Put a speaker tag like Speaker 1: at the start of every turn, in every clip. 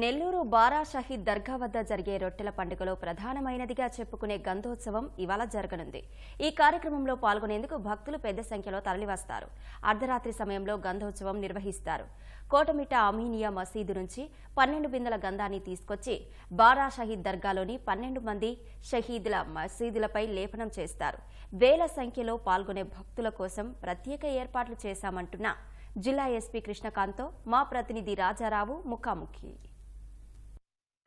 Speaker 1: నెల్లూరు బారా షహీద్ దర్గా వద్ద జరిగే రొట్టెల పండుగలో ప్రధానమైనదిగా చెప్పుకునే గంధోత్సవం ఇవాళ జరగనుంది. ఈ కార్యక్రమంలో పాల్గొనేందుకు భక్తులు పెద్ద సంఖ్యలో తరలివస్తారు. అర్ధరాత్రి సమయంలో గంధోత్సవం నిర్వహిస్తారు. కోటమిట్ట అమీనియా మసీదు నుంచి పన్నెండు బిందెల గంధాన్ని తీసుకొచ్చి బారా షహీద్ దర్గాలోని పన్నెండు మంది షహీదుల మసీదులపై లేపనం చేస్తారు. వేల సంఖ్యలో పాల్గొనే భక్తుల కోసం ప్రత్యేక ఏర్పాట్లు చేశామంటున్న జిల్లా ఎస్పీ కృష్ణకాంత్తో మా ప్రతినిధి రాజారావు ముఖాముఖి.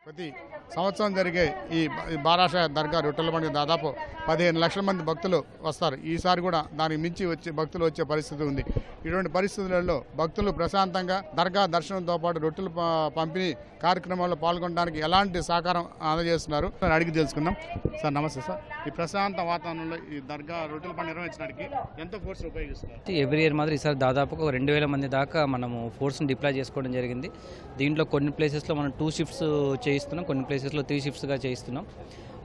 Speaker 2: ప్రతి సంవత్సరం జరిగే ఈ బారాష దర్గా రొట్టెల పండుగ దాదాపు పదిహేను లక్షల మంది భక్తులు వస్తారు. ఈసారి కూడా దానికి మించి వచ్చే భక్తులు వచ్చే పరిస్థితి ఉంది. ఇటువంటి పరిస్థితులలో భక్తులు ప్రశాంతంగా దర్గా దర్శనంతో పాటు రొట్టెలు పంపిణీ కార్యక్రమాల్లో పాల్గొనడానికి ఎలాంటి సహకారం అందజేస్తున్నారు? అడిగి తెలుసుకుందాం. సార్ నమస్తే సార్. ఈ ప్రశాంత వాతావరణంలో ఈ దర్గా రొట్టెల పండుగ నిర్వహించడానికి ఎంత ఫోర్స్ ఉపయోగిస్తున్నారు?
Speaker 3: ఎవ్రీ ఇయర్ మాదిరి ఈసారి దాదాపుగా ఒక రెండు వేల మంది దాకా మనము ఫోర్స్ని డిప్లాయ్ చేసుకోవడం జరిగింది. దీంట్లో కొన్ని ప్లేసెస్లో మనం టూ షిఫ్ట్స్ చేయిస్తున్నాం. కొన్ని ప్లేసెస్లో త్రీ షిఫ్ట్స్గా చేయిస్తున్నాం.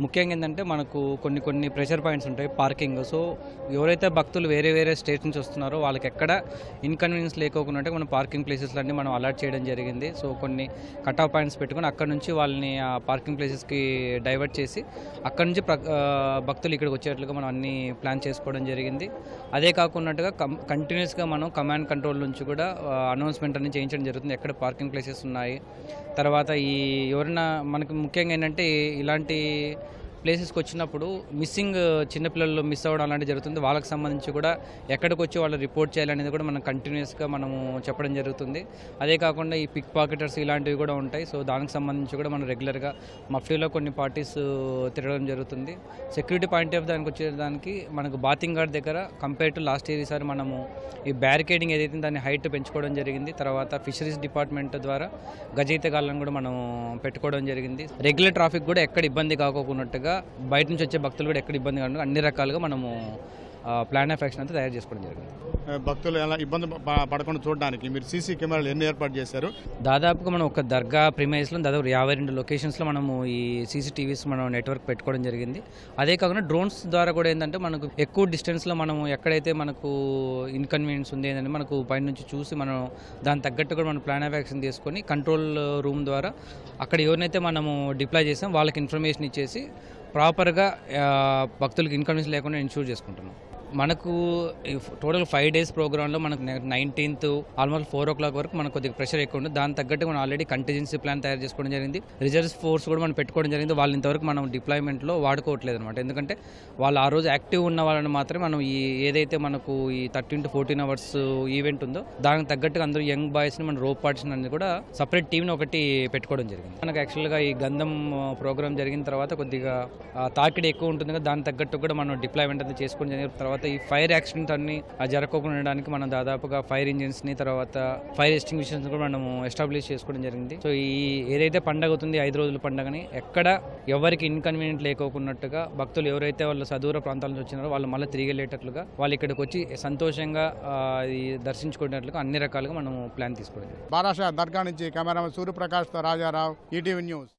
Speaker 3: ముఖ్యంగా ఏంటంటే మనకు కొన్ని కొన్ని ప్రెషర్ పాయింట్స్ ఉంటాయి పార్కింగ్ సో ఎవరైతే భక్తులు వేరే వేరే స్టేట్ నుంచి వస్తున్నారో వాళ్ళకి ఎక్కడ ఇన్కన్వీనియన్స్ లేకోకుండా మనం పార్కింగ్ ప్లేసెస్లన్నీ మనం అలర్ట్ చేయడం జరిగింది. సో కొన్ని కట్ ఆఫ్ పాయింట్స్ పెట్టుకొని అక్కడ నుంచి వాళ్ళని ఆ పార్కింగ్ ప్లేసెస్కి డైవర్ట్ చేసి అక్కడ నుంచి ప్ర- భక్తులు ఇక్కడికి వచ్చేట్లుగా మనం అన్ని ప్లాన్ చేసుకోవడం జరిగింది. అదే కాకుండా కం కంటిన్యూస్గా మనం కమాండ్ కంట్రోల్ నుంచి కూడా అనౌన్స్మెంట్ అన్ని చేయించడం జరుగుతుంది. ఎక్కడ పార్కింగ్ ప్లేసెస్ ఉన్నాయి? తర్వాత ఈ ఎవరైనా మనకు ముఖ్యంగా ఏంటంటే ఇలాంటి ప్లేసెస్కి వచ్చినప్పుడు మిస్సింగ్ uh, చిన్నపిల్లలు మిస్ అవ్వడం అలాంటివి జరుగుతుంది. వాళ్ళకి సంబంధించి కూడా ఎక్కడికి వచ్చి వాళ్ళు రిపోర్ట్ చేయాలనేది కూడా మనం కంటిన్యూస్గా మనము చెప్పడం జరుగుతుంది. అదే కాకుండా ఈ పిక్ పాకెటర్స్ ఇలాంటివి కూడా ఉంటాయి. సో దానికి సంబంధించి కూడా మనం రెగ్యులర్గా మఫ్టీలో కొన్ని పార్టీస్ uh, తిరగడం జరుగుతుంది. సెక్యూరిటీ పాయింట్ ఆఫ్ దానికి వచ్చేదానికి మనకు బాతింగ్ గార్డ్ దగ్గర కంపేర్ టు లాస్ట్ ఇయర్ ఈసారి మనము ఈ బ్యారికేడింగ్ ఏదైతే దాన్ని హైట్ పెంచుకోవడం జరిగింది తర్వాత ఫిషరీస్ డిపార్ట్మెంట్ ద్వారా గజయితగాళ్ళను కూడా మనం పెట్టుకోవడం జరిగింది. రెగ్యులర్ ట్రాఫిక్ కూడా ఎక్కడ ఇబ్బంది కాకోకున్నట్టుగా బయట నుంచి వచ్చే భక్తులు కూడా ఎక్కడ ఇబ్బంది కాకుండా అన్ని రకాలుగా మనము ప్లాన్ ఆఫ్ యాక్షన్ అంతా తయారు చేసుకోవడం జరిగింది.
Speaker 2: భక్తులు ఎలా ఇబ్బంది పడకుండా చూడడానికి మీరు సీసీ కెమెరాలు ఎన్ని ఏర్పాటు చేశారు?
Speaker 3: దాదాపుగా మనం ఒక దర్గా ప్రిమైజ్లో దాదాపు యాభై రెండు లొకేషన్స్లో మనము ఈ సీసీటీవీస్ మనం నెట్వర్క్ పెట్టుకోవడం జరిగింది. అదే కాకుండా డ్రోన్స్ ద్వారా కూడా ఏంటంటే మనకు ఎక్కువ డిస్టెన్స్లో మనము ఎక్కడైతే మనకు ఇన్కన్వీనియన్స్ ఉంది ఏంటంటే మనకు పైన నుంచి చూసి మనం దాని తగ్గట్టు కూడా మనం ప్లాన్ ఆఫ్ యాక్షన్ తీసుకొని కంట్రోల్ రూమ్ ద్వారా అక్కడ ఎవరినైతే మనము డిప్లాయ్ చేసాం వాళ్ళకి ఇన్ఫర్మేషన్ ఇచ్చేసి ప్రాపర్గా భక్తులకు ఇన్కన్వీనియన్స్ లేకుండా ఇన్షూర్ చేసుకుంటున్నాం. మనకు టోటల్ ఫైవ్ డేస్ ప్రోగ్రాంలో మనకు nineteenth almost four o'clock వరకు మనకు కొద్దిగా ప్రెషర్ ఎక్కువ ఉంది దాని తగ్గట్టు మనం ఆల్రెడీ కంటిజెన్సీ ప్లాన్ తయారు చేసుకోవడం జరిగింది. రిజర్వ్ ఫోర్స్ కూడా మనం పెట్టుకోవడం జరిగింది. వాళ్ళు ఇంతవరకు మనం డిప్లాయ్మెంట్లో వాడుకోవట్లేదు అనమాట ఎందుకంటే వాళ్ళు ఆ రోజు యాక్టివ్ ఉన్న వాళ్ళని మాత్రమే మనం ఈ ఏదైతే మనకు ఈ thirteen to fourteen hours event ఉందో దానికి తగ్గట్టుగా అందరూ యంగ్ బాయ్స్ని మనం రోప్ పార్టీషన్ అనేది కూడా సపరేట్ టీంని ఒకటి పెట్టుకోవడం జరిగింది. మనకు యాక్చువల్గా ఈ గంధం ప్రోగ్రామ్ జరిగిన తర్వాత కొద్దిగా తాకిడి ఎక్కువ ఉంటుంది కదా దాని తగ్గట్టు కూడా మనం డిప్లాయ్మెంట్ అనేది చేసుకోవడం జరిగింది. తర్వాత ఈ ఫైర్ యాక్సిడెంట్ అన్ని జరగకుండా ఉండడానికి మనం దాదాపుగా ఫైర్ ఇంజిన్స్ని తర్వాత ఫైర్ ఎస్టింగ్విషన్స్ కూడా మనం ఎస్టాబ్లిష్ చేసుకోవడం జరిగింది. సో ఈ ఏదైతే పండగ అవుతుంది ఐదు రోజుల పండగని ఎక్కడ ఎవరికి ఇన్కన్వీనియంట్ లేకోకున్నట్టుగా భక్తులు ఎవరైతే వాళ్ళు సదూర ప్రాంతాల నుంచి వచ్చినారో వాళ్ళు మళ్ళీ తిరిగి వెళ్ళేటట్లుగా వాళ్ళు ఇక్కడికి వచ్చి సంతోషంగా దర్శించుకునేట్లుగా అన్ని రకాలుగా మనం ప్లాన్ తీసుకోవడం జరిగింది.
Speaker 2: బారాషా దర్గా నుంచి కెమెరామెన్ సూర్యప్రకాష్తో రాజారావు ఈటీవీ న్యూస్.